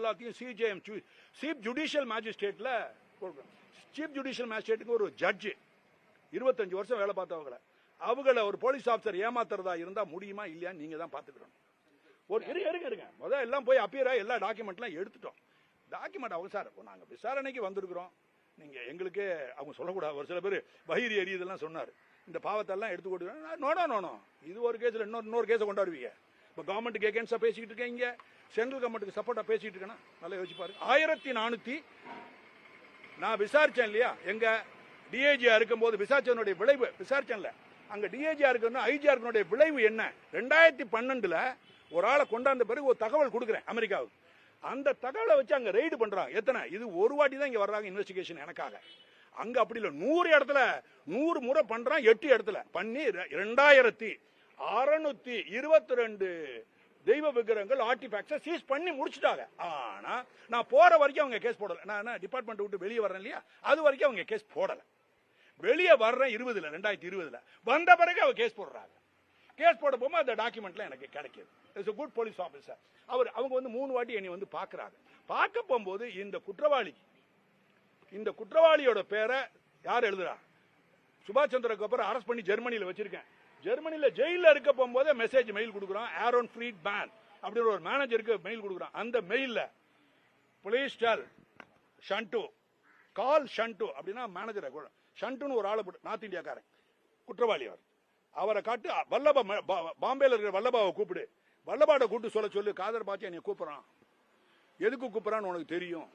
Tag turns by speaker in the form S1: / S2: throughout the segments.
S1: எல்லாத்தையும் CJM chief judicial மேஜிஸ்ட்ரேட்ல chief judicial மேஜிஸ்ட்ரேட்டுக்கு ஒரு ஜட்ஜு இருபத்தஞ்சு வருஷம் வேலை பார்த்தவங்கள. அவங்கள ஒரு போலீஸ் ஆஃபீஸர் ஏமாத்துறதா இருந்தா முடியுமா இல்லையான்னு நீங்க தான் பாத்துக்கணும் ஒரு இருங்க இருங்க இருங்க. முதல் எல்லாம் போய் அப்பியரா எல்லா டாக்குமெண்ட்லாம் எடுத்துட்டோம். டாக்குமெண்ட் அவங்க சார் நாங்க விசாரணைக்கு வந்திருக்கிறோம். நீங்க எங்களுக்கு அவங்க சொல்லக்கூடாது. ஒரு சில பேர் வயிறு எரியதெல்லாம் சொன்னார். இந்த பாவத்தெல்லாம் எடுத்து கொடுக்குறேன் நோனோ நோனோ இது ஒரு கேஸ்ல இன்னொரு இன்னொரு கேஸை கொண்டாடுவீங்க. இப்போ கவர்மெண்ட்டுக்கு எகேன்ஸ்டா பேசிக்கிட்டு இருக்கீங்க. சென்ட்ரல் கவர்மெண்ட்டுக்கு சப்போர்ட்டா பேசிட்டு இருக்கேன்னா நல்லா யோசிச்சு பாருங்க. ஆயிரத்தி நானூத்தி நான் விசாரிச்சேன் இல்லையா? எங்க டிஏஜியா இருக்கும்போது விசாரிச்சனுடைய விளைவு விசாரிச்சேன்ல. அங்க டிஏஜியா இருக்கணும் ஐஜியா இருக்கனுடைய விளைவு என்ன? ரெண்டாயிரத்தி பன்னெண்டுல ஒரு ஆளை கொண்டாந்த பிறகு ஒரு தகவல் கொடுக்குறேன் அமெரிக்காவுக்கு. அந்த தகவலை வச்சு அங்க ரெய்டு பண்றாங்க. எத்தனை? இது ஒரு வாட்டி தான் இங்க வர்றாங்க இன்வெஸ்டிகேஷன் எனக்காக. அங்க அப்படி இல்ல. நூறு இடத்துல நூறு முறை பண்றான் எட்டு இடத்துல. பண்ணி ரெண்டாயிரத்தி அறுநூத்தி இருபத்தி ரெண்டு தெய்வ விக்கிரகங்கள் ஆர்டிஃபேக்ட்ஸை சீஸ் பண்ணி முடிச்சிட்டாங்க. ஆனா நான் போற வரைக்கும் அவங்க கேஸ் போடல. நான் டிபார்ட்மெண்ட் விட்டு வெளியே வரேன் இல்லையா? அது வரைக்கும் அவங்க கேஸ் போடல. வெளியே வர்றேன் இருபதுல ரெண்டாயிரத்தி இருபதுல. வந்த பிறகு அவர் கேஸ் போடுறாங்க. கேஸ் போட போகும்போது அந்த டாக்குமெண்ட்லாம் எனக்கு கிடைக்குது. இட்ஸ் குட் போலீஸ் ஆஃபீஸர் அவர் அவங்க வந்து மூணு வாட்டி என்னை வந்து பார்க்குறாங்க பார்க்க போகும்போது இந்த குற்றவாளி இந்த குற்றவாளியோட பேரை யார் எழுதுறா? சுபாஷ் சந்திரக்கு அப்புறம் அரெஸ்ட் பண்ணி ஜெர்மனியில் வச்சிருக்கேன். ஜெர்மனியில் ஜெயிலில் இருக்க போகும்போதே மெசேஜ் மெயில் கொடுக்குறோம் ஆரோன் ஃப்ரீட் பேன் அப்படின்ற ஒரு மேனேஜருக்கு மெயில் கொடுக்குறோம் அந்த மெயிலில் பிளீஸ் டெல் ஷண்டு கால் ஷண்டு அப்படின்னா மேனேஜரை ஷண்டுன்னு ஒரு ஆளை நார்த் இந்தியாக்காரன் குற்றவாளி அவர். அவரை காட்டு வல்லபா ம- பா- பாம்பேல இருக்கிற வல்லபாவை கூப்பிடு. வல்லபாட கூப்பிட்டு சொல்ல சொல்லு காதர் பாச்சி என்னை கூப்பிடறான். எதுக்கு கூப்பிடறான்னு உனக்கு தெரியும்.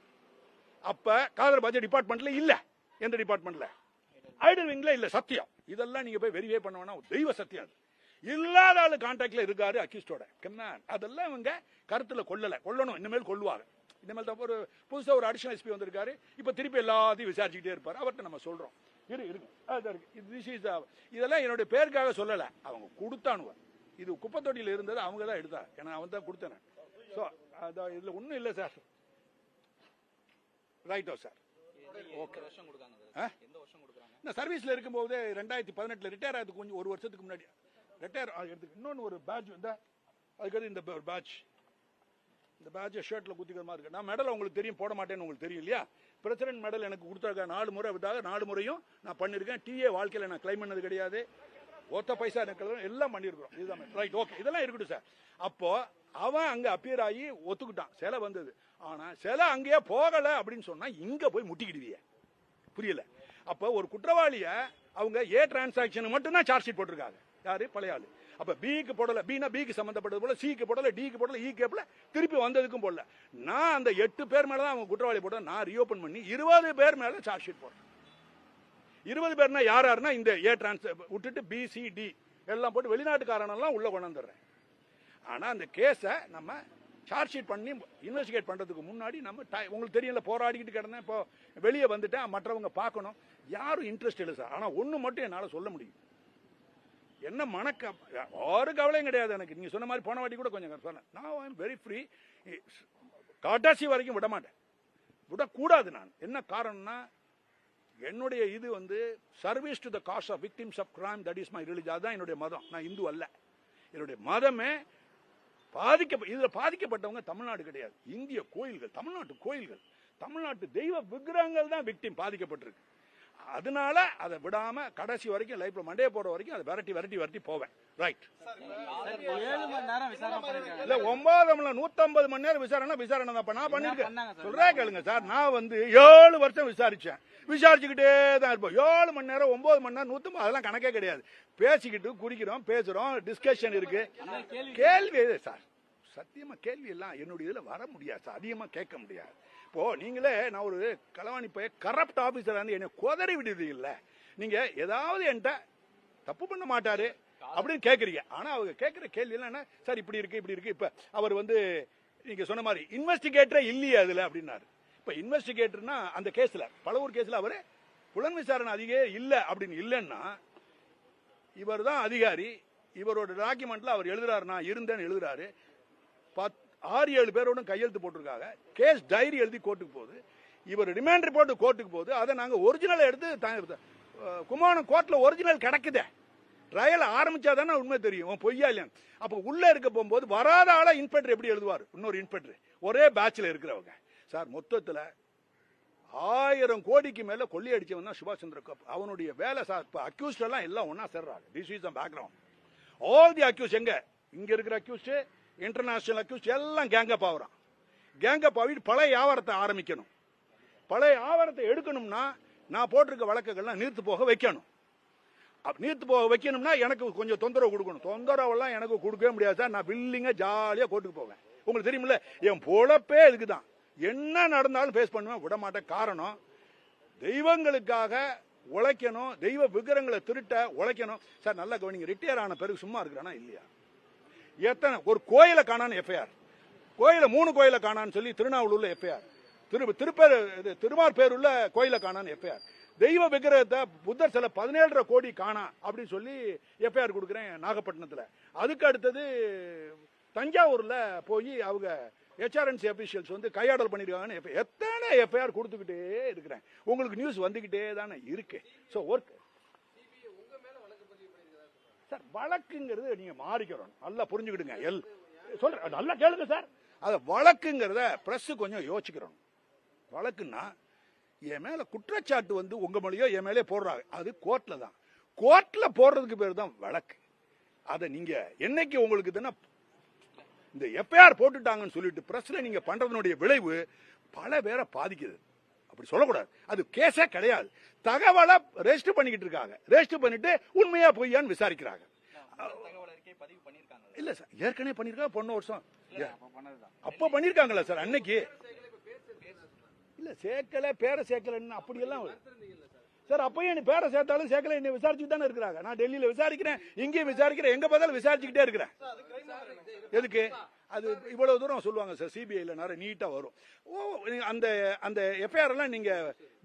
S1: அப்ப காதர் பாச்சி டிபார்ட்மெண்ட்ல இல்ல. எந்த டிபார்ட்மெண்ட்ல ஐடல் விங்ல இல்ல சத்தியம். இதெல்லாம் நீங்க போய் வெரிஃபை பண்ண வேணாம் தெய்வ சத்தியம் அது. இல்லாத ஆளு கான்டாக்ட்ல இருக்காரு அக்யூஸ்டோட கம்மான் அதெல்லாம் இவங்க கருத்துல கொள்ளல கொல்லணும். இனிமேல் கொள்ளுவாங்க இனிமேல் தான் ஒரு புதுசா ஒரு அடிஷனல் எஸ்பி வந்திருக்காரு. இப்ப திருப்பி எல்லாத்தையும் விசாரிச்சுக்கிட்டே இருப்பாரு. அவர்கிட்ட நம்ம சொல்றோம். இரு இருக்கு. இதெல்லாம் என்னுடைய பேருக்காக சொல்லல. அவங்க கொடுத்தானுவ. இது குப்பத்தொட்டியில் இருந்தது அவங்க தான் எடுத்தாங்க. ஏன்னா அவன் தான் கொடுத்தேன் ஸோ அதான் இதுல ஒன்றும் இல்லை சார் ரைட்டோ சார்
S2: எந்த வருஷம் கொடுக்காங்க
S1: நான் சர்வீஸ்ல இருக்கும்போது ரெண்டாயிரத்தி பதினெட்டுல ரிட்டையர் ஆகுது கொஞ்சம் ஒரு வருஷத்துக்கு முன்னாடி. ரிட்டையர் ஆகிறதுக்கு இன்னொன்று ஒரு பேட்ச் இந்த அதுக்கடுத்து இந்த ஒரு பேட்ச் இந்த பேட்சை ஷர்ட்ல குத்திக்கிற மாதிரி இருக்கு. நான் மெடல் உங்களுக்கு தெரியும் போட மாட்டேன்னு உங்களுக்கு தெரியும் இல்லையா? பிரசிடென்ட் மெடல் எனக்கு கொடுத்தாங்க நாலு முறை விட்டாக நாலு முறையும் நான் பண்ணியிருக்கேன் டிஏ வாழ்க்கையில நான் கிளைம் பண்ணது கிடையாது. ஒத்த பைசா எனக்கு எல்லாம் பண்ணியிருக்கிறோம் இதுதான் ரைட் ஓகே இதெல்லாம் இருக்கட்டும் சார் அப்போ அவன் அங்க அப்பியர் ஆகி ஒத்துக்கிட்டான். சிலை வந்தது. ஆனா சிலை அங்கேயே போகல அப்படின்னு சொன்னா இங்க போய் முட்டிக்கிடுவிய. புரியல? அப்ப ஒரு குற்றவாளிய அவங்க ஏ டிரான்சாக்சன் மட்டும் தான் சார்ஜ் ஷீட் போட்டிருக்காங்க. யாரு? பழைய ஆளு. அப்ப பிக்கு போடல பினா பிக்கு சம்பந்தப்பட்டது போல சிக்கு போடல டிக்கு போடல e இ கேப்ல திருப்பி வந்ததுக்கும் போடல. நான் அந்த எட்டு பேர் மேல தான் அவங்க குற்றவாளி போட நான் ரீஓபன் பண்ணி இருபது பேர் மேல சார்ஜ் ஷீட் போடுறேன் இருபது பேர்னா யார் யாருன்னா இந்த ஏ டிரான்ஸ் விட்டுட்டு பி சி டி எல்லாம் போட்டு வெளிநாட்டுக்காரனெல்லாம் உள்ள கொண்டு வந்துடுறேன் ஆனா அந்த கேஸை நம்ம சார்ஜ் ஷீட் பண்ணி இன்வெஸ்டிகேட் பண்ணுறதுக்கு முன்னாடி நம்ம உங்களுக்கு தெரியல போராடிக்கிட்டு கிடந்தேன் இப்போ வெளியே வந்துட்டேன் மற்றவங்க பார்க்கணும். யாரும் இன்ட்ரெஸ்ட் இல்லை சார் ஆனால் ஒன்று மட்டும் என்னால் சொல்ல முடியும். என்ன மனக்க ஒரு கவலையும் கிடையாது எனக்கு. நீங்கள் சொன்ன மாதிரி போன வாட்டி கூட கொஞ்சம் சொன்னேன். நான் ஐம் வெரி ஃப்ரீ கடைசி வரைக்கும் விட மாட்டேன். விடக்கூடாது நான். என்ன காரணம்னா என்னுடைய இது வந்து service to the cause of victims of crime that is my religion அதுதான் என்னுடைய மதம். நான் இந்து அல்ல. என்னுடைய மதமே பாதிக்க இதுல பாதிக்கப்பட்டவங்க தமிழ்நாடு கிடையாது. இந்திய கோயில்கள் தமிழ்நாட்டு கோயில்கள் தமிழ்நாட்டு தெய்வ விக்கிரகங்கள் தான் விக்டிம் பாதிக்கப்பட்டிருக்கு. அதனால அதை விடாம கடைசி வரைக்கும் லைஃப்ல மண்டே போற வரைக்கும் அதை விரட்டி விரட்டி விரட்டி போவேன். ரைட் இல்ல ஒன்பது நூத்தம்பது மணி நேரம் விசாரணை விசாரணை தான் நான் பண்ணிருக்கேன்? சொல்றேன் கேளுங்க சார். நான் வந்து ஏழு வருஷம் விசாரிச்சேன். விசாரிச்சுக்கிட்டே தான் இருப்போம். ஏழு மணி நேரம் ஒன்பது மணி நேரம் நூத்தம்பது அதெல்லாம் கணக்கே கிடையாது. பேசிக்கிட்டு குடிக்கிறோம் பேசுறோம் டிஸ்கஷன் இருக்கு. கேள்வி சார்? சத்தியமா கேள்வி எல்லாம் என்னுடைய இதுல வர முடியாது சார். அதிகமா கேட்க முடியாது. இப்போ நீங்களே நான் ஒரு களவாணி போய் கரப்ட் ஆபீசர் வந்து என்னை குதறி விடுறது இல்ல நீங்க ஏதாவது என்கிட்ட தப்பு பண்ண மாட்டாரு அப்படின்னு கேக்குறீங்க. ஆனா அவங்க கேக்குற கேள்வி எல்லாம் என்ன சார் இப்படி இருக்கு இப்படி இருக்கு. இப்ப அவர் வந்து நீங்க சொன்ன மாதிரி இன்வெஸ்டிகேட்டரே இல்லையே அதுல அப்படின்னாரு. இப்ப இன்வெஸ்டிகேட்டர்னா அந்த கேஸ்ல பலவூர் கேஸ்ல அவரு புலன் விசாரணை அதிகே இல்ல அப்படின்னு இல்லைன்னா இவர் தான் அதிகாரி இவரோட டாக்குமெண்ட்ல அவர் எழுதுறாருனா இருந்தேன்னு எழுதுறாரு. பத்து ஆறு ஏழு பேரோட கையெழுத்து போட்டிருக்காங்க. கேஸ் டைரி எழுதி கோர்ட்டுக்கு போகுது. இவர் ரிமாண்ட் ரிப்போர்ட் கோர்ட்டுக்கு போகுது. அதை நாங்கள் ஒரிஜினல் எடுத்து த- அஹ் குமாரம் கோர்ட்டில் ஒரிஜினல் கிடக்குதே. ட்ரையல் ஆரம்பிச்சா தானே உண்மை தெரியும். பொய்யா இல்லையா அப்போ உள்ளே இருக்க போகும்போது வராத ஆளா இன்ஸ்பெக்டர் எப்படி எழுதுவார்? இன்னொரு இன்ஸ்பெக்டர் ஒரே பேட்சில் இருக்கிறவங்க. சார் மொத்தத்தில் ஆயிரம் கோடிக்கு மேல கொள்ளையடிச்சவன் தான் சுபாஷ் சந்திர கப் அவனுடைய வேலை சார் இப்போ அக்யூஸ்ட் எல்லாம் எல்லாம் ஒன்னா சேர்றாங்க. This is background all the accused எங்க? இங்க இருக்கிற அக்யூஸ்ட் இன்டர்நேஷனல் அக்யூஸ் எல்லாம் கேங்கப் ஆகுறான். கேங்கப் ஆகிட்டு பழைய வியாபாரத்தை ஆரம்பிக்கணும். பழைய ஆவணத்தை எடுக்கணும்னா நான் போட்டிருக்க வழக்குகள்லாம் நீர்த்து போக வைக்கணும். நீர்த்து போக வைக்கணும்னா எனக்கு கொஞ்சம் தொந்தரவு கொடுக்கணும். தொந்தரவெல்லாம் எனக்கு கொடுக்கவே முடியாது சார். நான் பில்லிங்க ஜாலியாக கோர்ட்டுக்கு போவேன். உங்களுக்கு தெரியுமில்ல என் பொழப்பே இதுக்கு தான் என்ன நடந்தாலும் ஃபேஸ் பண்ணுவேன் விட மாட்டேன் காரணம் தெய்வங்களுக்காக உழைக்கணும் தெய்வ விக்கிரங்களை திருட்ட உழைக்கணும். சார் நல்லா கவனிங்க ரிட்டையர் ஆன பிறகு சும்மா இருக்கிறானா? இல்லையா? எத்தனை? ஒரு கோயிலை காணான்னு எஃப்ஐஆர் கோயிலை மூணு கோயிலை காணான்னு சொல்லி திருநாவலூர்ல எஃப்ஐஆர் திரு திருப்பேர் இது திருமார் பேருள்ள கோயிலை காணான்னு எஃப்ஐஆர் தெய்வ விக்கிரகத்தை புத்தர் சில பதினேழரை கோடி காணா அப்படின்னு சொல்லி எஃப்ஐஆர் கொடுக்குறேன் நாகப்பட்டினத்தில். அதுக்கு அடுத்தது தஞ்சாவூரில் போய் அவங்க ஹெச்ஆர்என்சி அபிஷியல்ஸ் வந்து கையாடல் பண்ணிருக்காங்கன்னு எத்தனை எஃப்ஐஆர் கொடுத்துக்கிட்டே இருக்கிறேன். உங்களுக்கு நியூஸ் வந்துக்கிட்டே தானே இருக்கு. ஸோ ஒர்க் சார் வழக்குங்கிறது நீங்க மாறிக்கிறோம் நல்லா புரிஞ்சுக்கிடுங்க. எல் சொல்றேன் நல்லா கேளுங்க சார். அது வழக்குங்கிறத பிரஸ் கொஞ்சம் யோசிக்கிறோம் வழக்குன்னா என் மேல குற்றச்சாட்டு வந்து உங்க மொழியோ என் மேலே போடுறாங்க. அது கோர்ட்ல தான். கோர்ட்ல போடுறதுக்கு பேர் தான் வழக்கு. அதை நீங்க என்னைக்கு உங்களுக்கு தானே இந்த எஃப்ஐஆர் போட்டுட்டாங்கன்னு சொல்லிட்டு பிரஸ்ல நீங்க பண்றதனுடைய விளைவு பல பேரை பாதிக்குது. அப்படி சொல்லக்கூடாது. அது கேஸே கிடையாது. தகவலை ரெஜிஸ்டர் பண்ணிக்கிட்டு இருக்காங்க. ரெஜிஸ்டர் பண்ணிட்டு உண்மையா பொய்யான்னு விசாரிக்கிறாங்க.
S2: தகவல் அறிக்கை பதிவு பண்ணிருக்காங்க
S1: இல்ல சார் ஏற்கனவே பண்ணிருக்கா பொண்ணு வருஷம்.
S2: அப்ப பண்ணதுதான்.
S1: அப்ப பண்ணிருக்காங்களா சார் அன்னைக்கு. இல்ல சேர்க்கல பேரை சேர்க்கலன்னு அப்படியெல்லாம் சார் அப்பயும் நீ பேரை சேர்த்தாலும் சேர்க்கல என்ன விசாரிச்சுட்டு தானே இருக்கிறாங்க. நான் டெல்லியில விசாரிக்கிறேன் இங்கேயும் விசாரிக்கிறேன் எங்க பார்த்தாலும் விசாரிச்சுக்கிட்டே இருக்கிறேன். எதுக்கு? அது இவ்வளவு தூரம் சொல்லுவாங்க சார் சிபிஐல நிறைய நீட்டா வரும். ஓ அந்த அந்த எஃப்ஐஆர் எல்லாம் நீங்க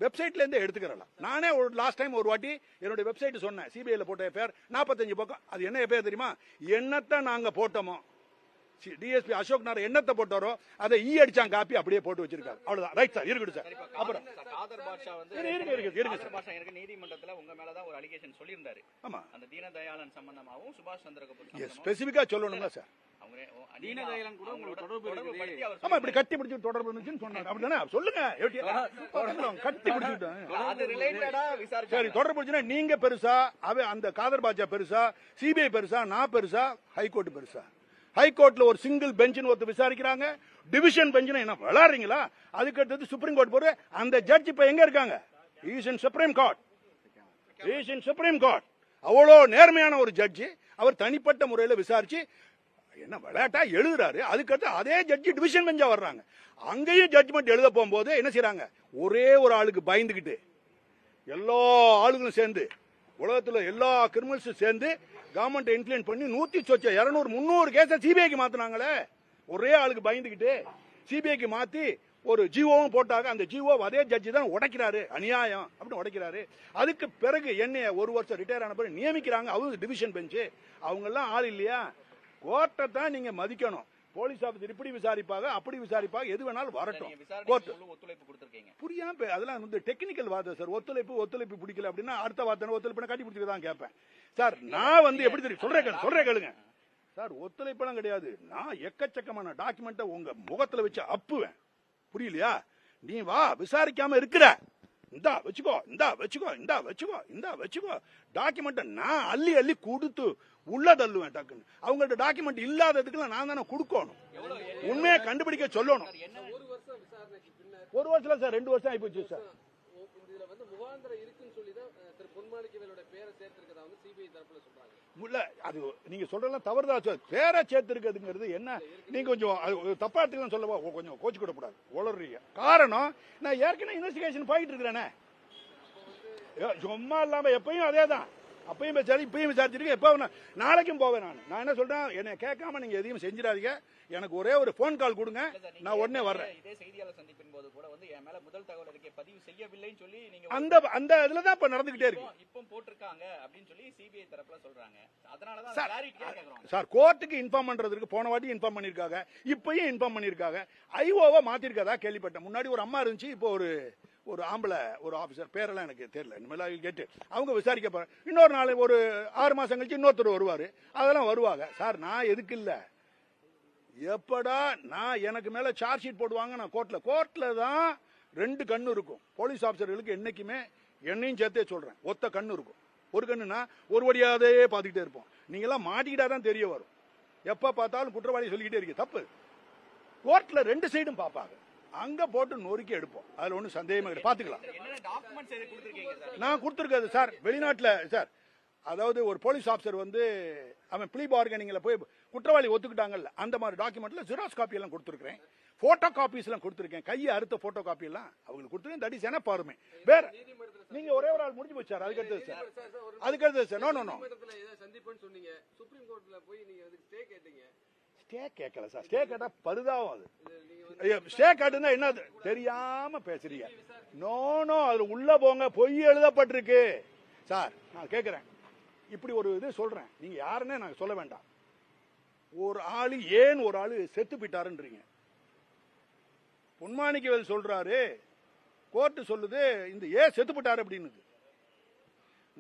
S1: வெப்சைட்ல இருந்தே எடுத்துக்கிறலாம். நானே ஒரு லாஸ்ட் டைம் ஒரு வாட்டி என்னுடைய வெப்சைட் சொன்னேன். சிபிஐல போட்ட எஃப்ஐஆர் நாற்பத்தஞ்சு பக்கம். அது என்ன எஃப்ஐஆர் தெரியுமா? என்னத்தான் நாங்க போட்டோமோ? டிஎஸ்பி அசோக் நார் என்னத்தை போட்டாரோ அதை ஈ அடிச்சாங்க காப்பி அப்படியே போட்டு வச்சிருக்காரு. அவ்வளவுதான். ரைட் சார் இருக்கட்டும் சார் அப்புறம்
S2: காதர் பாட்ஷா வந்து
S1: இரு, இருங்க, இருங்க, இருங்க
S2: காதர் பாட்ஷா எனக்கு நீதிமன்றத்துல உங்க மேலதான் ஒரு அலிகேஷன் சொல்லியிருந்தாரு.
S1: ஆமா.
S2: அந்த தீனதயாளன் சம்பந்தமாவும் சுபாஷ் சந்திர கபூர்
S1: ஸ்பெசிபிக்கா சொல்லணுங்களா சார் கட்டி பிடிச்சி தொடர்பு சொல்லுங்க. சரி நீங்க பெருசா அவ அந்த காதர் பாஜா பெருசா சிபிஐ பெருசா நான் பெருசா ஹைகோர்ட் பெருசா? ஹைகோர்ட்ல ஒரு சிங்கிள் பெஞ்சுன்னு ஒருத்தர் விசாரிக்கிறாங்க. டிவிஷன் பெஞ்சுன்னு என்ன விளாடுறீங்களா அதுக்கு அடுத்தது சுப்ரீம் கோர்ட் போற அந்த ஜட்ஜ் இப்ப எங்க இருக்காங்க? Is in supreme court is in supreme court அவ்வளோ நேர்மையான ஒரு ஜட்ஜி. அவர் தனிப்பட்ட முறையில் விசாரிச்சு என்ன விளையாட்டா எழுதுறாரு. அதுக்கடுத்து அதே ஜட்ஜி டிவிஷன் பெஞ்சா வர்றாங்க. அங்கேயும் ஜட்ஜ்மெண்ட் எழுத போகும்போது என்ன செய்யறாங்க ஒரே ஒரு ஆளுக்கு பயந்துக்கிட்டு எல்லா ஆளுங்களும் சேர்ந்து உலகத்தில் எல்லா கிரிமினல்ஸும் சேர்ந்து கவர்மெண்ட் இன்ஃபுளுன் பண்ணி நூத்தி சொச்ச இருநூறு முந்நூறு கேஸை சிபிஐக்கு மாத்தினாங்களே. ஒரே ஆளுக்கு பயந்துகிட்டு சிபிஐக்கு மாத்தி ஒரு ஜிஓவும் போட்டாங்க. அந்த ஜிஓ அதே ஜட்ஜி தான் உடைக்கிறாரு. அநியாயம் அப்படின்னு உடைக்கிறாரு. அதுக்கு பிறகு என்னைய ஒரு வருஷம் ரிட்டையர் ஆன பிறகு நியமிக்கிறாங்க. அவங்க டிவிஷன் பெஞ்சு அவங்க எல்லாம் ஆள் இல்லையா? கோர்ட்டை தான் நீங்க மதிக்கணும். போலீஸ் ஆபீசர் இப்படி விசாரிப்பாங்க அப்படி விசாரிப்பாங்க எது வேணாலும் வரட்டும். கோர்ட்
S2: ஒத்துழைப்பு கொடுத்திருக்கீங்க.
S1: புரியாம அதெல்லாம் வந்து டெக்னிக்கல் வார்த்தை சார். ஒத்துழைப்பு ஒத்துழைப்பு பிடிக்கல அப்படின்னா அடுத்த வார்த்தை ஒத்துழைப்பு கட்டி பிடிச்சி தான் கேட்பேன். சார் நான் வந்து எப்படி தெரியும்? சொல்றேன் சொல்றேன் கேளுங்க. சார் ஒத்துழைப்பெல்லாம் கிடையாது. நான் எக்கச்சக்கமான டாக்குமெண்ட்டை உங்க முகத்துல வச்சு அப்புவேன். புரியலையா? நீ வா விசாரிக்காம இருக்கிற. இந்தா வச்சுக்கோ இந்தா வச்சுக்கோ இந்தா வச்சுக்கோ இந்தா வச்சுக்கோ. டாக்குமெண்ட்டை நான் அள்ளி அள்ளி கொடுத்து உள்ள தள்ளுவேன் டக்குன்னு. அவங்கள்ட்ட டாக்குமெண்ட் இல்லாததுக்குலாம் நான் தானே கொடுக்கணும். உண்மையை கண்டுபிடிக்க சொல்லணும்.
S3: ஒரு வருஷம்
S1: சார் ரெண்டு வருஷம் ஆயிப்போச்சு சார்.
S3: ஓ- இதுல வந்து முகாந்திரம் இருக்குன்னு தான் அஹ், பேரை சேர்த்திருக்கதா வந்து
S1: இல்ல அது நீங்க சொல்றதெல்லாம் தவறுதா சார். பேரை சேர்த்திருக்கிறதுங்கிறது என்ன? நீங்க கொஞ்சம் அது ஒரு தப்பா எடுத்துக்கலாம் சொல்லவா? கொஞ்சம் கோச்சு கூடாது உளறீங்க. காரணம் நான் ஏற்கனவே இன்வெஸ்டிகேஷன் போயிட்டு இருக்கிறேனே. ஏ, சும்மா இல்லாம எப்பயும் அதே தான் அப்பயும் விசாரி இப்பயும் விசாரிச்சிருக்கேன் எப்போ நாளைக்கும் போவேன் நான். நான் என்ன சொல்றேன்? என்னை கேட்காம நீங்க எதையும் செஞ்சிடாதீங்க. எனக்கு ஒரே ஒரு ஃபோன் கால் கொடுங்க. நான் உடனே வர்றேன்.
S2: இதே செய்தியாளர் சந்திப்பின் போது கூட வந்து என் மேல முதல் தகவல் அறிக்கை பதிவு செய்யவில்லைன்னு சொல்லி நீங்க
S1: அந்த அந்த இதுல தான் இப்ப நடந்துகிட்டே இருக்கு.
S2: இப்போ- போட்டிருக்காங்க அப்படின்னு சொல்லி சிபிஐ தரப்புல சொல்றாங்க. அதனாலதான்
S1: சார் கோர்ட்டுக்கு இன்ஃபார்ம் பண்றதுக்கு போன வாட்டி இன்ஃபார்ம் பண்ணிருக்காங்க இப்பயும் இன்ஃபார்ம் பண்ணிருக்காங்க ஐஓவை மாத்திருக்கதா கேள்விப்பட்டேன். முன்னாடி ஒரு அம்மா இருந்துச்சு இப்போ ஒரு ஒரு ஆம்பளை ஒரு ஆபீசர் பேரெல்லாம் எனக்கு தெரியல. இனிமேல் கேட்டு அவங்க விசாரிக்க போறேன் இன்னொரு நாள் ஒரு ஆறு மாசம் கழிச்சு இன்னொருத்தர் வருவாரு. அதெல்லாம் வருவாங்க. சார் நான் எதுக்கு இல்ல? எப்படா நான் எனக்கு மேல சார்ஜ் ஷீட் போடுவாங்க நான் கோர்ட்ல கோர்ட்ல தான் ரெண்டு கண்ணு இருக்கும். போலீஸ் ஆபீசர்களுக்கு என்னைக்குமே என்னையும் சேர்த்தே சொல்றேன். ஒத்த கண்ணு இருக்கும். ஒரு கண்ணுனா ஒரு வழியாதே பார்த்துக்கிட்டே இருப்போம். நீங்க எல்லாம் மாட்டிக்கிட்டா தான் தெரிய வரும். எப்ப பார்த்தாலும் குற்றவாளி சொல்லிக்கிட்டே இருக்கு தப்பு. கோர்ட்ல ரெண்டு சைடும் பார்ப்பாங்க. அங்க போட்டு நொறுக்கி எடுப்போம். அதுல ஒன்றும் சந்தேகமே கிடையாது பாத்துக்கலாம் நான் கொடுத்துருக்காது சார் வெளிநாட்டுல சார் அதாவது ஒரு போலீஸ் ஆஃபீஸர் வந்து அவன் ப்ளீ பார்கனிங்ல போய் குற்றவாளி ஒத்துக்கிட்டாங்கல்ல அந்த மாதிரி டாக்குமெண்ட்ல ஜெராக்ஸ் காப்பி எல்லாம் கொடுத்துருக்கேன் போட்டோ காப்பீஸ் எல்லாம் கொடுத்துருக்கேன். கையை அறுத்த போட்டோ காப்பி எல்லாம் அவங்களுக்கு கொடுத்துருக்கேன். தட் இஸ் என்ன பாருமே வேற நீங்க ஒரே ஒரு ஆள் முடிஞ்சு போச்சு சார் அதுக்கு அடுத்தது சார் அதுக்கு அடுத்தது சார் நோ நோ நோ
S3: சந்திப்புன்னு சொன்னீங்க. சுப்ரீம் கோர்ட்ல போய் நீங்க அதுக்கு ஸ்டே கேட்டீங்க?
S1: ஸ்டே கேட்கல சார் ஸ்டே கேட்டா பரிதாபம் அது. ஸ்டே காட்டுனா என்னது தெரியாம பேசுறீங்க. நோ நோ அதுல உள்ள போங்க. பொய் எழுதப்பட்டிருக்கு. சார் நான் கேக்குறேன். இப்படி ஒரு இது சொல்றேன். நீங்க யாருன்னே நான் சொல்ல வேண்டாம். ஒரு ஆளு ஏன் ஒரு ஆளு செத்து போயிட்டாருன்றீங்க? பொன்மாணிக்கவேல் சொல்றாரு கோர்ட்டு சொல்லுது இந்த ஏன் செத்து போட்டாரு அப்படின்னு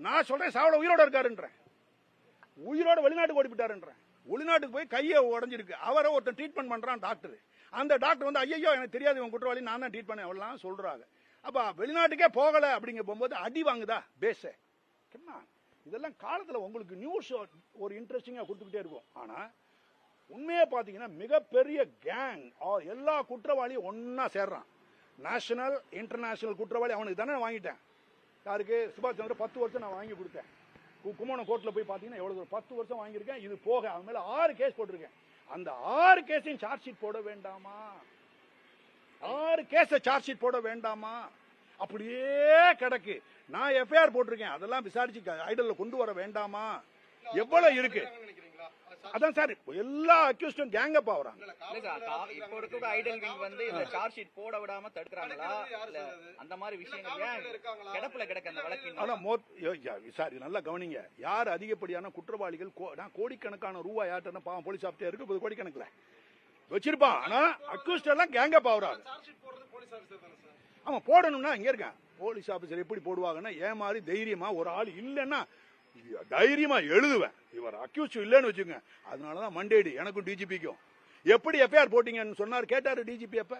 S1: நான் சொல்றேன் சாவட உயிரோட இருக்காருன்றேன். உயிரோட வெளிநாட்டுக்கு ஓடி போயிட்டாருன்றேன். வெளிநாட்டுக்கு போய் கையை உடஞ்சிருக்கு. அவரை ஒருத்தன் ட்ரீட்மெண்ட் பண்றான் டாக்டர் அந்த டாக்டர் வந்து ஐயோ எனக்கு தெரியாது இவன் குற்றவாளி நான் தான் ட்ரீட் பண்ண அவெல்லாம் சொல்றாங்க. அப்ப வெளிநாட்டுக்கே போகல அப்படிங்க போகும்போது அடி வாங்குதா? பேச என்ன இதெல்லாம் காலத்தில் உங்களுக்கு நியூஸ் ஒரு இன்ட்ரெஸ்டிங்காக கொடுத்துக்கிட்டே இருக்கும். ஆனால் உண்மையை பார்த்தீங்கன்னா மிகப்பெரிய கேங் எல்லா குற்றவாளியும் ஒன்னா சேர்றான். நேஷனல் இன்டர்நேஷனல் குற்றவாளி அவனுக்கு தானே வாங்கிட்டேன். யாருக்கு? சுபாஷ் சந்திர பத்து வருஷம் நான் வாங்கி கொடுத்தேன். கும்பகோணம் கோர்ட்ல போய் பாத்தீங்கன்னா எவ்வளவு பத்து வருஷம் வாங்கியிருக்கேன். இது போக அவன் மேல ஆறு கேஸ் போட்டிருக்கேன். அந்த ஆறு கேஸையும் சார்ஜ் ஷீட் போட வேண்டாமா? ஆறு கேஸ சார்ஜ் ஷீட் போட வேண்டாமா? அப்படியே கிடக்கு. நான் எஃப்ஐஆர் போட்டிருக்கேன். அதெல்லாம் விசாரிச்சு ஐடல்ல கொண்டு வர வேண்டாமா? எவ்வளவு இருக்கு? அதான் சார் இப்போ எல்லா அக்யூஸ்டும் கேங் அப் ஆகுறாங்க
S2: இப்போ இருக்க ஐடல் விங் வந்து இந்த சார்ஜ் ஷீட் போட விடாம தடுக்கிறாங்களா? அந்த மாதிரி விஷயங்கள் கிடப்புல கிடக்கு அந்த வழக்கு?
S1: ஆனா யா, சாரி நல்லா கவனிங்க. யார் அதிகப்படியான குற்றவாளிகள்? கோ- நான் கோடிக்கணக்கான ரூபாய் யார்ட்ட பாவம் போலீஸ் ஆஃப்டே இருக்கு இப்போ கோடிக்கணக்கில். வச்சிருப்பான். ஆனா அக்யூஸ்ட் எல்லாம் கேங் அப் ஆகுறாங்க ஆமா போடணும்னா இங்க இருக்கேன். போலீஸ் ஆபீசர் எப்படி போடுவாங்கன்னா மாதிரி தைரியமா ஒரு ஆள் இல்லைன்னா தைரியமா எழுதுவேன். இவர் அக்யூஸ் இல்லைன்னு வச்சுங்க அதனாலதான் மண்டேடி எனக்கும் டிஜிபிக்கும் எப்படி எஃப்ஐஆர் போட்டீங்கன்னு சொன்னார் கேட்டாரு டிஜிபி அப்ப?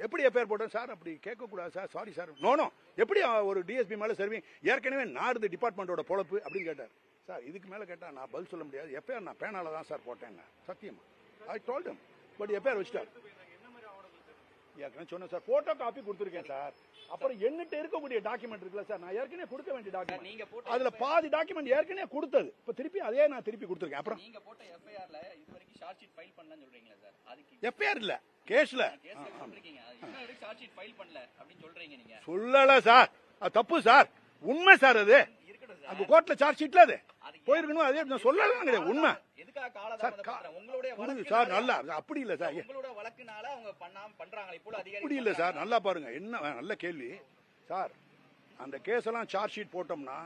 S1: எப்படி எஃப்ஐஆர் போட்டேன்? சார் அப்படி கேட்கக்கூடாது சார். சாரி. சார் நோனோ எப்படி ஒரு டிஎஸ்பி மேல சர்வீங் ஏற்கனவே நார்து டிபார்ட்மெண்டோட பொழப்பு அப்படின்னு கேட்டார். சார் இதுக்கு மேல கேட்டா நான் பதில் சொல்ல முடியாது. எஃப்ஐஆர் நான் பேனால தான் சார் போட்டேங்க. சத்தியமா. ஐ டோல்டம் பட் எஃப்ஐஆர் வச்சுட்டார். ஏற்கனவே சொன்னேன் சார். போட்டோ காப்பி கொடுத்துருக்கேன் சார். அப்புறம் என்கிட்ட இருக்கக்கூடிய டாக்குமெண்ட் இருக்குல்ல சார் நான் ஏற்கனவே கொடுக்க வேண்டிய டாக்குமெண்ட்
S2: நீங்க போட்ட
S1: அதுல பாதி டாக்குமெண்ட் ஏற்கனவே கொடுத்தது. இப்ப திருப்பி அதே நான் திருப்பி கொடுத்துருக்கேன். அப்புறம்
S2: நீங்க போட்ட எஃப்ஐஆர்ல இது வரைக்கும் சார்ஜ் ஷீட் ஃபைல் பண்ணலன்னு சொல்றீங்களா சார்? அதுக்கு
S1: எஃப்ஐஆர் இல்ல. கேஸ்ல
S2: கேஸ்ல கொடுத்துருக்கீங்க. அது இன்னும் வரைக்கும் சார்ஜ் ஷீட் ஃபைல் பண்ணல அப்படின்னு சொல்றீங்க நீங்க.
S1: சொல்லல சார். அது தப்பு சார். உண்மை சார் அது.
S2: சார்
S1: கோர்ட்ல சார்ஜ் ஷீட்ல அது. போயிருக்கணும் அதே நான் சொல்லலாம் கிடையாது உண்மை. சார், நல்லா அப்படி இல்ல சார். அப்படி இல்ல சார் நல்லா பாருங்க. என்ன நல்ல கேள்வி. சார் அந்த கேஸ் எல்லாம் சார்ஜ் ஷீட் போட்டோம்னா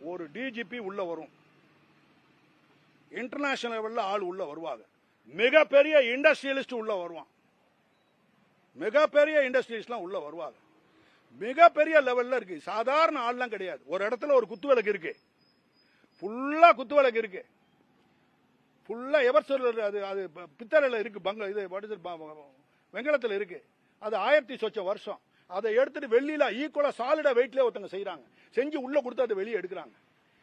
S1: ஒரு டிஜிபி உள்ள வரும். இன்டர்நேஷனல் லெவல்ல ஆள் உள்ள வருவாங்க. மிகப்பெரிய இண்டஸ்ட்ரியலிஸ்ட் உள்ள வருவான். மிகப்பெரிய இண்டஸ்ட்ரியலிஸ்ட்லாம் உள்ள வருவாங்க. மிகப்பெரிய லெவல்ல இருக்கு. சாதாரண ஆள்லாம் கிடையாது. ஒரு இடத்துல ஒரு குத்து விளக்கு இருக்கு. ஃபுல்லா குத்து விளக்கு இருக்கு. ஃபுல்லா எவர் அது அது ப- பித்தளையில இருக்கு. பங்க இது வெங்கலத்தில் இருக்கு. அது ஆயிரத்தி சொச்ச வருஷம். அதை எடுத்துட்டு வெள்ளியில ஈக்குவலா சாலிடா வெயிட்ல ஒருத்தங்க செய்யறாங்க செஞ்சு உள்ள கொடுத்து அதை வெளியே எடுக்கிறாங்க.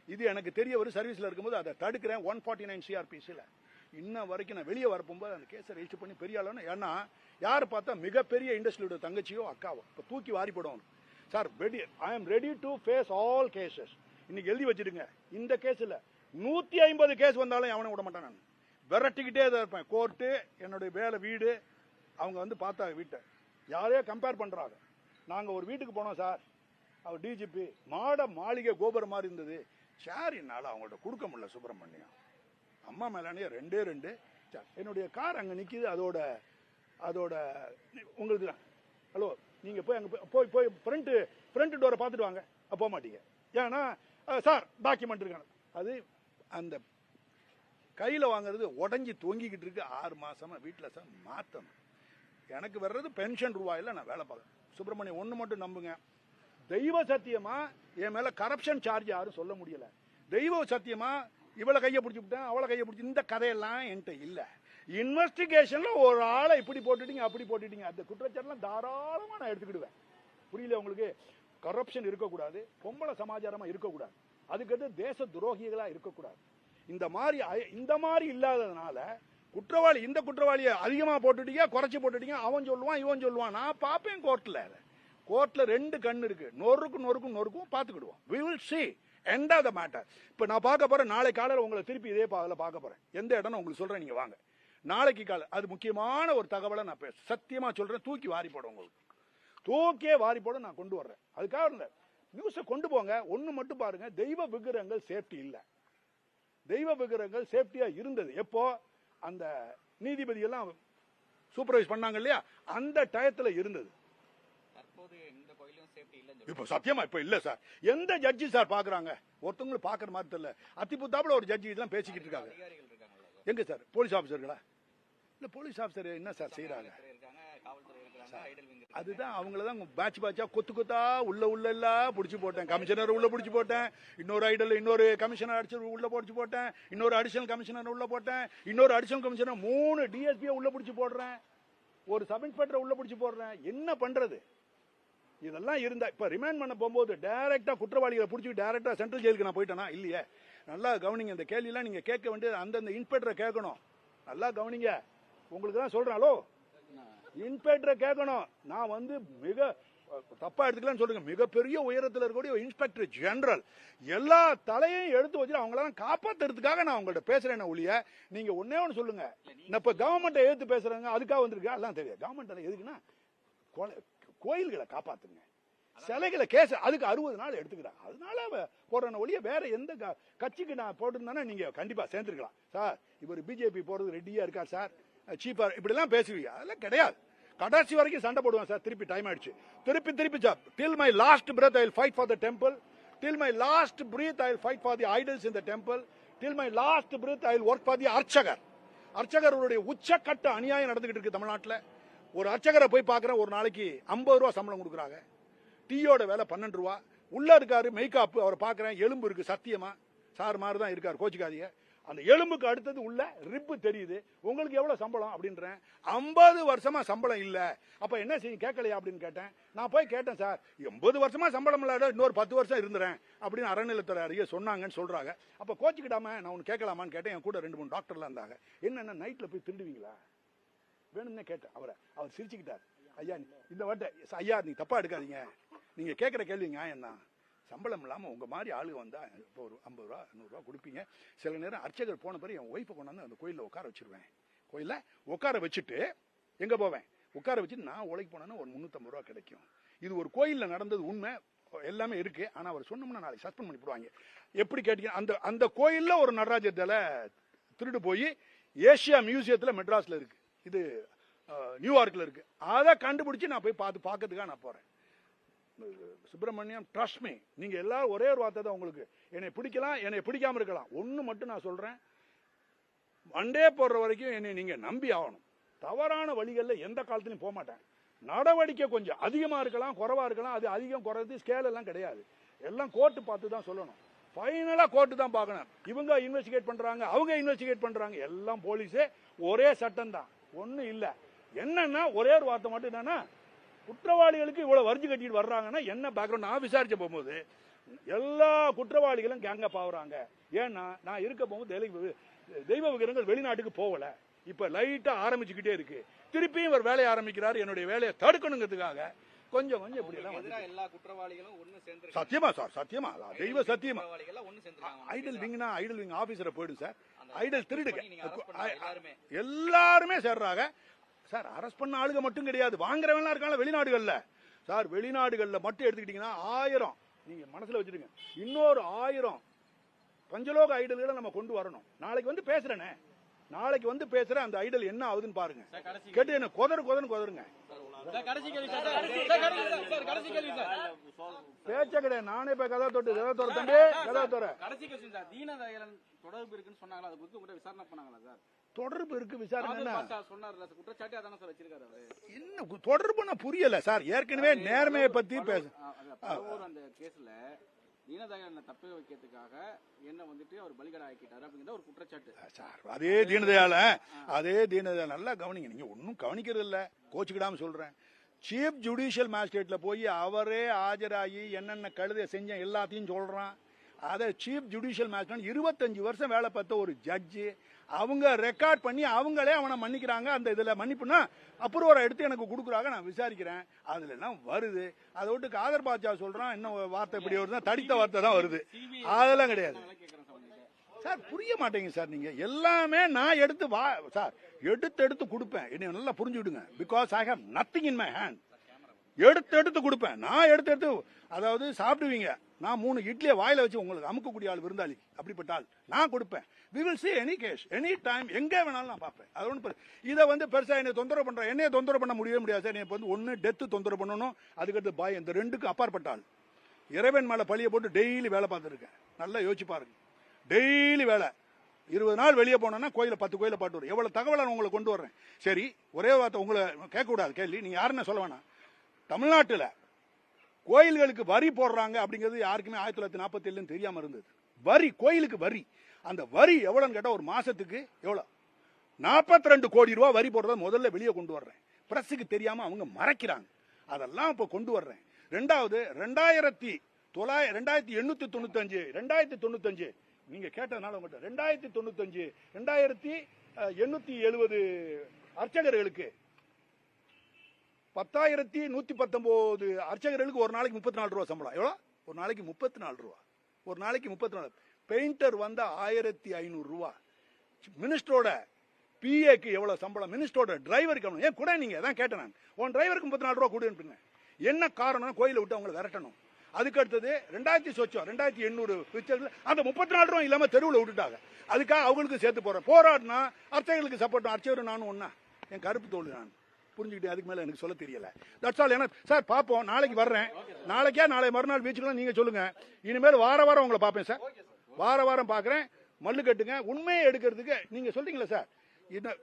S1: இது எனக்கு தெரிய ஒரு சர்வீஸ்ல இருக்கும்போது அதை தடுக்கிறேன். ஒன் ஃபார்ட்டி நைன் சிஆர்பிசியில் இன்ன வரைக்கும் நான் வெளியே வரப்போகும்போது அந்த கேஸை ரெஜிஸ்டர் பண்ணி பெரிய ஆளுன்னு ஏன்னா யார் பார்த்தா மிகப்பெரிய இண்டஸ்ட்ரியோட தங்கச்சியோ அக்காவோ இப்போ தூக்கி வாரி போடுவாங்க sir ready I am ready to face all cases இன்னைக்கு எழுதி வச்சிருங்க இந்த கேஸில் நூற்றி ஐம்பது கேஸ் வந்தாலும் அவனை விட மாட்டான் நான். விரட்டிக்கிட்டே தான் இருப்பேன். கோர்ட்டு என்னுடைய வேலை வீடு அவங்க வந்து பார்த்தா வீட்டை. யாரையோ கம்பேர் பண்ணுறாங்க நாங்கள் ஒரு வீட்டுக்கு போனோம் சார் அவர் டிஜிபி மாட மாளிகை கோபுரம் மாதிரி இருந்தது. சார் என்னால் அவங்கள்ட்ட கொடுக்க முடியல சுப்பிரமணியம். அம்மா மேலானே ரெண்டே ரெண்டு. என்னுடைய கார் அங்க நிக்குது அதோட அதோட உங்களுக்கு தான். ஹலோ நீங்க போய் அங்க போய் போய் போய் ஃப்ரண்ட் ஃப்ரண்ட் டோரை பார்த்துட்டு வாங்க. போக மாட்டீங்க. ஏன்னா சார் டாக்குமெண்ட் இருக்காங்க. அது அந்த கையில வாங்குறது உடஞ்சி தொங்கிக்கிட்டு இருக்கு. ஆறு மாசமா வீட்டில் சார் மாத்தணும். எனக்கு வர்றது பென்ஷன் ரூபாயில் நான் வேலை பார்க்கறேன். சுப்பிரமணியம் ஒன்று மட்டும் நம்புங்க. தெய்வ சத்தியமா என் மேல கரப்ஷன் சார்ஜ் யாரும் சொல்ல முடியல. தெய்வ சத்தியமா இவளை கையை பிடிச்சி விட்டேன் அவளை கையை பிடிச்சி இந்த கதையெல்லாம் என்கிட்ட இல்ல. இன்வெஸ்டிகேஷன்ல ஒரு ஆளை இப்படி போட்டுட்டீங்க அப்படி போட்டுட்டீங்க. அந்த குற்றச்சாட்டுலாம் தாராளமா நான் எடுத்துக்கிடுவேன். புரியல உங்களுக்கு? கரப்ஷன் இருக்கக்கூடாது பொம்பளை சமாச்சாரமா இருக்கக்கூடாது. அதுக்கடுத்து தேச துரோகிகளா இருக்கக்கூடாது. இந்த மாதிரி இந்த மாதிரி இல்லாததுனால குற்றவாளி இந்த குற்றவாளியை அதிகமா போட்டுட்டீங்க குறைச்சி போட்டுட்டீங்க அவன் சொல்லுவான் இவன் சொல்லுவான். நான் பார்ப்பேன் கோர்ட்ல கோர்ட்ல ரெண்டு கண் இருக்கு. நொறுக்கும் நொறுக்கும் நொறுக்கும் பார்த்துக்கிடுவோம். We will see end of the matter. இப்போ நான் பார்க்க போறேன் நாளை காலையில் உங்களை திருப்பி இதே அதில் பார்க்க போறேன். எந்த இடம்னு உங்களுக்கு சொல்றேன் நீங்க வாங்க. நாளைக்கு காலை அது முக்கியமான ஒரு தகவலை நான் பேச சத்தியமா சொல்றேன் தூக்கி வாரி போடும் உங்களுக்கு. தூக்கியே வாரி போட நான் கொண்டு வர்றேன். அதுக்காக இல்லை நியூஸை கொண்டு போங்க ஒன்று மட்டும் பாருங்க தெய்வ விக்கிரகங்கள் சேஃப்டி இல்லை. தெய்வ விக்கிரகங்கள் சேஃப்டியா இருந்தது. எப்போ? அந்த நீதிபதி எல்லாம் சூப்பர்வைஸ் பண்ணாங்க இல்லையா? அந்த டயத்தில் இருந்தது
S2: தற்போது இந்த கோயிலும் சேஃப்டி இல்லைன்னு
S1: இப்ப சத்தியமா இப்ப இல்ல சார். எந்த ஜட்ஜி சார் பாக்குறாங்க ஒருத்தவங்களும் பாக்குற மாதிரி தெரியல. அத்திபுத்தாப்புல ஒரு ஜட்ஜி இதெல்லாம் பேசிக்கிட்டு இருக்காங்க. எங்க சார்? போலீஸ் ஆபீசர்களா இல்ல போலீஸ் ஆபீசர் என்ன சார் செய்யறாங்க. அதுதான் அவங்கள தான் பேட்ச் பேட்சா கொத்து கொத்தா உள்ள உள்ள எல்லாம் புடிச்சு போட்டேன். கமிஷனர் உள்ள புடிச்சு போட்டேன். இன்னொரு ஐடல் இன்னொரு கமிஷனர் அடிச்சு உள்ள புடிச்சு போட்டேன். இன்னொரு அடிஷனல் கமிஷனர் உள்ள போட்டேன். இன்னொரு அடிஷனல் கமிஷனர் மூணு டிஎஸ்பியை உள்ள புடிச்சு போடுறேன். ஒரு சப் இன்ஸ்பெக்டரை உள்ள புடிச்சு போடுறேன். என்ன பண்றது? இதெல்லாம் இருந்தா இப்ப ரிமாண்ட் பண்ண போகும்போது டைரக்டா குற்றவாளிகளை புடிச்சு டைரக்டா சென்ட்ரல் ஜெயிலுக்கு நான் போயிட்டேனா? இல்லையே. நல்லா கவனிங்க இந்த கேள்வியெல்லாம் நீங்க கேட்க வேண்டியது அந்தந்த இன்ஸ்பெக்டரை கேட்கணும். நல்லா கவனிங்க. உங்களுக்கு தான் சொல்றேன் ஹலோ? இன்ஸ்பெக்டரை கேட்கணும். நான் வந்து மிக தப்பா எடுத்துக்கலாம்னு சொல்லுங்க மிகப்பெரிய உயரத்தில் இருக்கக்கூடிய ஒரு இன்ஸ்பெக்டர் ஜெனரல் எல்லா தலையையும் எடுத்து வச்சுட்டு அவங்களெல்லாம் காப்பாத்துறதுக்காக நான் உங்கள்ட்ட பேசுறேன் ஒழிய நீங்க ஒன்னே ஒன்று சொல்லுங்க. இப்ப கவர்மெண்ட்டை எதிர்த்து பேசுறாங்க. அதுக்காக வந்திருக்கா அதெல்லாம் தெரியாது. கவர்மெண்ட் எதுக்குன்னா கொலை- கோயில்களை காப்பாத்துங்க. சிலைகளை கேஸ் அதுக்கு அறுபது நாள் எடுத்துக்கிறாங்க. அதனால அவ போடுற ஒழிய வேற எந்த க- கட்சிக்கு நான் போட்டிருந்தானே நீங்க கண்டிப்பா சேர்ந்துருக்கலாம். சார் இவர் பிஜேபி போறது ரெடியா இருக்கார் சார். சீப்பா இப்படிலாம் பேசுவீங்க. அதெல்லாம் கிடையாது. கடைசி வரைக்கும் சண்டை போடுவேன் சார். திருப்பி டைம் ஆயிடுச்சு. திருப்பி திருப்பி sir. Till my last breath I fight for the temple till my last breath I fight for the idols in the temple till my last breath I work for the அர்ச்சகர். அர்ச்சகர்களுடைய உச்சக்கட்ட அநியாயம் நடந்துகிட்டு இருக்கு தமிழ்நாட்டில். ஒரு அர்ச்சகரை போய் பார்க்குறேன் ஒரு நாளைக்கு ஐம்பது ரூபா சம்பளம் கொடுக்குறாங்க. டீயோட வேலை பன்னெண்டு ரூபா. உள்ளே இருக்காரு மேக்கப் அவரை பார்க்குறேன் எலும்பு இருக்குது சத்தியமாக சார் மாதிரி தான் இருக்கார் கோச்சிக்காதீங்க. அந்த எலும்புக்கு அடுத்தது உள்ள ரிப்பு தெரியுது. உங்களுக்கு எவ்வளோ சம்பளம் அப்படின்றேன். ஐம்பது வருஷமா சம்பளம் இல்லை. அப்போ என்ன செய்யும் கேட்கலையா அப்படின்னு கேட்டேன். நான் போய் கேட்டேன் சார் எண்பது வருஷமா சம்பளம் இல்லாத இன்னொரு பத்து வருஷம் இருந்துறேன். அப்படின்னு அறநிலையத்துறை அறிய சொன்னாங்கன்னு சொல்றாங்க. அப்போ கோச்சிக்கிடாம நான் ஒன்று கேட்கலாமான்னு கேட்டேன். என் கூட ரெண்டு மூணு டாக்டர்லாம் இருந்தாங்க. என்னென்ன நைட்டில் போய் திருடுவீங்களா? வேணும்னே கேட்டேன். அவரை அவர் சிரிச்சுக்கிட்டார். ஐயா நீ- இந்த வாட்டை ஐயா நீ தப்பா எடுக்காதீங்க. நீங்க கேட்குற கேள்வி நியாயம் தான் சம்பளம் இல்லாம உங்க மாதிரி ஆளுங்க வந்தா இப்போ ஒரு ஐம்பது ரூபா நூறுரூவா கொடுப்பீங்க. சில நேரம் அர்ச்சகர் போன பிறகு என் ஒய்ஃபை கொண்டாந்து அந்த கோயிலில் உட்கார வச்சிருவேன். கோயிலில் உட்கார வச்சுட்டு எங்க போவேன்? உட்கார வச்சுட்டு நான் உழைக்கு போனேன்னா ஒரு முந்நூற்றம்பது ரூபா கிடைக்கும். இது ஒரு கோயிலில் நடந்தது உண்மை. எல்லாமே இருக்கு. ஆனா அவர் சொன்னோம்னா நாளைக்கு சஸ்பெண்ட் பண்ணி போடுவாங்க. எப்படி கேட்டீங்க அந்த அந்த கோயிலில் ஒரு நடராஜர் சிலை திருடு போய் ஏசியா மியூசியத்தில் மெட்ராஸில் இருக்கு. இது நியூயார்க்கில் இருக்குது இருக்கு. அதை கண்டுபிடிச்சி நான் போய் பார்த்து பார்க்கறதுக்காக நான் போறேன். சுப்பிரமணியம் ட்ரஸ்ட் மீ நீங்க எல்லாரும் ஒரே ஒரு வார்த்தை தான் உங்களுக்கு. என்னை பிடிக்கலாம் என்னை பிடிக்காம இருக்கலாம். ஒன்று மட்டும் நான் சொல்றேன். மண்டே போடுற வரைக்கும் என்னை நீங்க நம்பி ஆகணும். தவறான வழிகளில் எந்த காலத்துலையும் போக மாட்டேன். நடவடிக்கை கொஞ்சம் அதிகமாக இருக்கலாம் குறைவா இருக்கலாம். அது அதிகம் குறைது ஸ்கேல் எல்லாம் கிடையாது. எல்லாம் கோர்ட்டு பார்த்து தான் சொல்லணும். ஃபைனலா கோர்ட்டு தான் பார்க்கணும். இவங்க இன்வெஸ்டிகேட் பண்றாங்க அவங்க இன்வெஸ்டிகேட் பண்றாங்க. எல்லாம் போலீஸே ஒரே சட்டம் தான். ஒண்ணும் இல்ல. என்னன்னா ஒரே ஒரு வார்த்தை மட்டும் என்னன்னா குற்றவாளிகளுக்கு இவ்வளவு வரிஞ்சு கட்டிட்டு வர்றாங்கன்னா என்ன பேக்ரவுண்ட் நான் விசாரிச்ச போகும்போது எல்லா குற்றவாளிகளும் கேங்க பாவுறாங்க. ஏன்னா நான் இருக்க போகும்போது தெய்வ- விக்கிரங்கள் வெளிநாட்டுக்கு போகல. இப்ப லைட்டா ஆரம்பிச்சுக்கிட்டே இருக்கு. திருப்பியும் இவர் வேலையை ஆரம்பிக்கிறார். என்னுடைய வேலையை தடுக்கணுங்கிறதுக்காக கொஞ்சம் கொஞ்சம் இப்படி எல்லாம்
S2: எல்லா குற்றவாளிகளும் ஒண்ணு சேர்ந்து
S1: சத்தியமா சார் சத்தியமா. தெய்வ சத்தியமா. ஐடல் விங்னா ஐடல் விங் ஆபீசரை போயிடும் சார். ஐடல்
S2: பண்ண எல்லாருமே.
S1: சேர்றாங்க. சார் அரெஸ்ட் பண்ண ஆளுங்க மட்டும் கிடையாது. வாங்குறவன்லாம் இருக்காங்க வெளிநாடுகள்ல. சார் வெளிநாடுகள்ல மட்டும் எடுத்துக்கிட்டீங்கன்னா ஆயிரம். நீங்க மனசுல வச்சிருங்க இன்னொரு ஆயிரம் பஞ்சலோக ஐடல்களை நம்ம கொண்டு வரணும். நாளைக்கு வந்து பேசுறேனே. நாளைக்கு வந்து பேசுறேன் அந்த ஐடல் என்ன ஆகுதுன்னு பாருங்க. கேட்டு என்ன கொதறு கொதறு கொதருங்க பேச்ச கிடையாது. நானே இப்ப கதா தொட்டு கதா தோற தம்பி. கதா தோற
S4: தொடர்பு இருக்குன்னு சொன்னாங்களா? அது குறித்து உங்கள்கிட்ட விசாரணை பண்ணாங்களா சார்?
S1: தொடர்பு இருக்கு விசாரணை தொடர்புன்னா புரியல சார். ஏற்கனவே நேர்மையை பத்தி பேச
S4: அந்த கேஸ்ல தீனதயாளனை தப்ப வைக்கிறதுக்காக என்ன வந்துட்டு அவர் பலிகடா ஆக்கிட்டாரு அப்படிங்கிற ஒரு குற்றச்சாட்டு.
S1: சார் அதே தீனதயாள அதே தீனதயாள நல்லா கவனிங்க. நீங்க ஒன்றும் கவனிக்கிறது இல்ல. கோச்சுக்கிடாம சொல்றேன். சீஃப் ஜுடிஷியல் மேஜிஸ்ட்ரேட்ல போய் அவரே ஆஜராகி என்னென்ன கழுதை செஞ்ச எல்லாத்தையும் சொல்றான். அதை சீஃப் ஜுடிஷியல் மேஜிஸ்ட்ரேட் இருபத்தஞ்சு வருஷம் வேலை பார்த்த ஒரு ஜட்ஜு அவங்க ரெக்கார்ட் பண்ணி அவங்களே அவனை மன்னிக்கிறாங்க. அந்த இதில் மன்னிப்புனா அப்ரூவரை எடுத்து எனக்கு கொடுக்குறாங்க நான் விசாரிக்கிறேன். அதுல எல்லாம் வருது. அதை விட்டு காதர் பாட்சா சொல்றான் இன்னும் வார்த்தை இப்படி வருது தடித்த வார்த்தை தான் வருது. அதெல்லாம் கிடையாது.
S4: சார்
S1: புரிய மாட்டேங்க சார் நீங்க. எல்லாமே நான் எடுத்து வா சார் எடுத்து எடுத்து கொடுப்பேன். என்னை நல்லா புரிஞ்சுடுங்க because I have nothing in my hand எடுத்து எடுத்து கொடுப்பேன். நான் எடுத்து எடுத்து அதாவது சாப்பிடுவீங்க. நான் மூணு இட்லியை வாயில வச்சு உங்களுக்கு அமுக்கக்கூடிய ஆள் விருந்தாளி. அப்படிப்பட்ட ஆள். நான் கொடுப்பேன். We will see any case any time எங்கே வேணாலும் நான் பார்ப்பேன். அது ஒன்று இதை வந்து பெருசாக என்னை தொந்தரவு பண்ணுறேன் என்னைய தொந்தரவு பண்ண முடியவே முடியாது சார். எனக்கு வந்து ஒன்று டெத்து தொந்தரவு பண்ணணும் அதுக்கடுத்து பாய் இந்த ரெண்டுக்கும் அப்பாற்பட்ட ஆள். இறைவன் மேலே பழிய போட்டு டெய்லி வேலை பார்த்துருக்கேன். நல்லா யோசிச்சு பாருங்க. டெய்லி வேலை. இருபது நாள் வெளியே போனோன்னா கோயில பத்து கோயில பாட்டு வரும். எவ்வளவு தகவலை நான் உங்களை கொண்டு வர்றேன். சரி ஒரே வார்த்தை உங்களை கேட்கக்கூடாது. கேள்வி. நீங்க யாருன்னு சொல்ல வேணாம். தமிழ்நாட்டில் கோயில்களுக்கு வரி போடுறாங்க அப்படிங்கிறது யாருக்குமே ஆயிரத்தி தொள்ளாயிரத்தி நாற்பத்தி ஏழுன்னு தெரியாமல் இருந்தது. வரி கோயிலுக்கு வரி. அந்த வரி எவ்வளோன்னு கேட்டால் ஒரு மாதத்துக்கு எவ்வளோ நாற்பத்தி ரெண்டு கோடி ரூபா வரி போடுறத முதல்ல வெளியே கொண்டு வர்றேன். பிரஸுக்கு தெரியாமல் அவங்க மறைக்கிறாங்க. அதெல்லாம் இப்போ கொண்டு வர்றேன். ரெண்டாவது ரெண்டாயிரத்தி தொள்ளாய ரெண்டாயிரத்தி எண்ணூற்றி தொண்ணூத்தஞ்சு ரெண்டாயிரத்தி தொண்ணூத்தஞ்சு. நீங்கள் கேட்டதுனால உங்கள்கிட்ட ரெண்டாயிரத்தி தொண்ணூத்தஞ்சு ரெண்டாயிரத்தி எண்ணூற்றி எழுபது அர்ச்சகர்களுக்கு பத்தாயிரத்தி நூத்தி பத்தொன்பது அர்ச்சகர்களுக்கு ஒரு நாளைக்கு முப்பத்தி நாலு ரூபா சம்பளம். எவ்வளோ? ஒரு நாளைக்கு முப்பத்தி நாலு ரூபா. ஒரு நாளைக்கு முப்பத்தி நாலு. பெயிண்டர் வந்தால் ஆயிரத்தி ஐநூறுரூவா மினிஸ்டரோட பிஏக்கு எவ்வளோ சம்பளம்? மினிஸ்டரோட டிரைவருக்கு எவ்வளோ? ஏன் கூட நீங்கள் தான் கேட்டேன் நான். உன் டிரைவருக்கு முப்பத்தி நாலு ரூபா கொடுன்னு பின்ன என்ன காரணம் கோயிலை விட்டு அவங்களை விரட்டணும். அதுக்கு அடுத்தது ரெண்டாயிரத்தி சொச்சம் ரெண்டாயிரத்தி எண்ணூறு பிக்சர்ல அந்த முப்பத்தி நாலு ரூபா இல்லாமல் தெருவில் விட்டுட்டாங்க. அதுக்காக அவங்களுக்கு சேர்த்து போகிறேன் போராடினா அர்ச்சகர்களுக்கு சப்போர்ட் அர்ச்சகரும் நானும் ஒன்றா என் கருப்பு தோல் நான். புரிஞ்சுக்கிட்டேன் அதுக்கு மேல எனக்கு சொல்ல தெரியல. தட்ஸ் ஆல் ஏன்னா சார் பார்ப்போம் நாளைக்கு வர்றேன். நாளைக்கே நாளை மறுநாள் பீச்சுக்குள்ள நீங்க சொல்லுங்க. இனிமேல் வார வாரம் உங்களை பார்ப்பேன் சார் வார வாரம் பார்க்குறேன் மல்லு கட்டுங்க. உண்மையை எடுக்கிறதுக்கு நீங்க சொல்றீங்களா சார் இன்ன-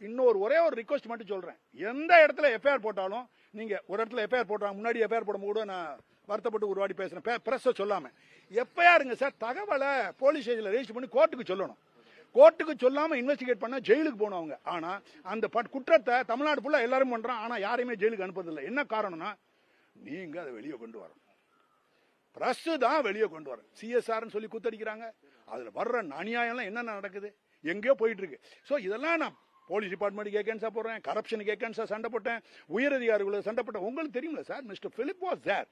S1: இன்னொரு ஒரே ஒரு ரிக்வஸ்ட் மட்டும் சொல்றேன். எந்த இடத்துல எஃப்ஐஆர் போட்டாலும் நீங்க ஒரு இடத்துல எஃப்ஐஆர் போட்டாங்க முன்னாடி எஃப்ஐஆர் போடும்போது கூட நான் வருத்தப்பட்டு ஒரு வாட்டி பேசுறேன். பிரஸ் சொல்லாம. எஃப்ஐஆருங்க சார் தகவலை போலீஸ் ஸ்டேஷன்ல ரெஜிஸ்டர் பண்ணி கோர்ட்டுக்கு சொல்லணும். கோர்ட்டுக்கு சொல்லாம இன்வெஸ்டிகேட் பண்ணா ஜெயிலுக்கு போகணும் அவங்க ஆனா அந்த பட்- குற்றத்தை தமிழ்நாடு ஃபுல்லா எல்லாரும் பண்றான். ஆனா யாரையுமே ஜெயிலுக்கு அனுப்புறதில்லை. என்ன காரணம்னா நீங்க அதை வெளியே கொண்டு வரணும். பிரஸ் தான் வெளியே கொண்டு வரணும். சிஎஸ்ஆர்னு சொல்லி குத்தடிக்கிறாங்க. அதுல வர்ற அநியாயம்லாம் என்னென்ன நடக்குது? எங்கேயோ போயிட்டு இருக்கு ஸோ இதெல்லாம் நான் போலீஸ் டிபார்ட்மெண்ட் எகேன்ஸ்டா போடுறேன். கரப்ஷனுக்கு எகேன்ஸ்டா சண்டை போட்டேன். உயர் அதிகாரிகளுக்கு சண்டை போட்டேன். உங்களுக்கு தெரியுங்களா sir mister Philip was there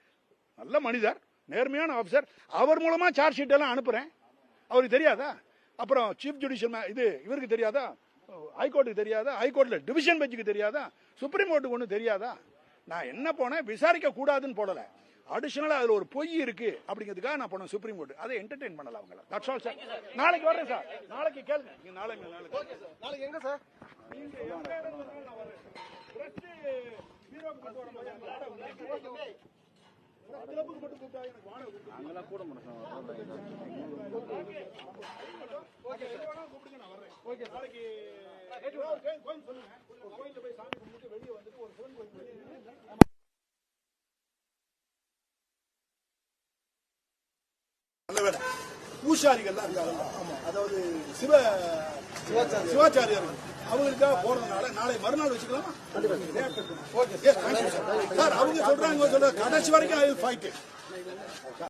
S1: நல்ல மனிதர். நேர்மையான ஆஃபீஸர் அவர் மூலமா சார்ஜ் ஷீட் எல்லாம் அனுப்புறேன். அவருக்கு தெரியாதா? அப்புறம் சீஃப் ஜுடிஷியல் இது இவருக்கு தெரியாதா? ஹைகோர்ட்டுக்கு தெரியாதா? ஹைகோர்ட்ல டிவிஷன் பெஞ்சுக்கு தெரியாதா? சுப்ரீம் கோர்ட்டுக்கு ஒன்றும் தெரியாதா? நான் என்ன போனேன்? விசாரிக்க கூடாதுன்னு போடல. அடிஷனலா அதுல ஒரு பொய் இருக்கு அப்படிங்கிறதுக்காக நான் போனேன் சுப்ரீம் கோர்ட் அதை என்டர்டெயின் பண்ணல அவங்கள. தட்ஸ் ஆல் சார் நாளைக்கு வரேன் சார் நாளைக்கு கேளுங்க. நீங்க நாளைக்கு நாளைக்கு
S5: நாளைக்கு எங்க சார்
S1: நீங்க நான் வரேன். Dress, பீரோவுக்கு மட்டும் வர மாட்டேன். மட்டும்
S4: கூட மாட்டோம்
S1: நாளைக்கு கோயில் சொல்லுங்க ஒரு போய் சாமி கும்பிட்டு வெளியே வந்துட்டு ஒரு சிவன் கோயில் வெளியே பூசாரிகள்லாம் இருக்காங்க அதாவது சிவ சிவாச்சாரியர்கள் அவங்களுக்காக போறதுனால நாளை மறுநாள் வச்சுக்கலாமா? ஓகே சார் அவங்க சொல்றாங்க இவங்க கடைசி வரைக்கும் ஐ வில் ஃபைட்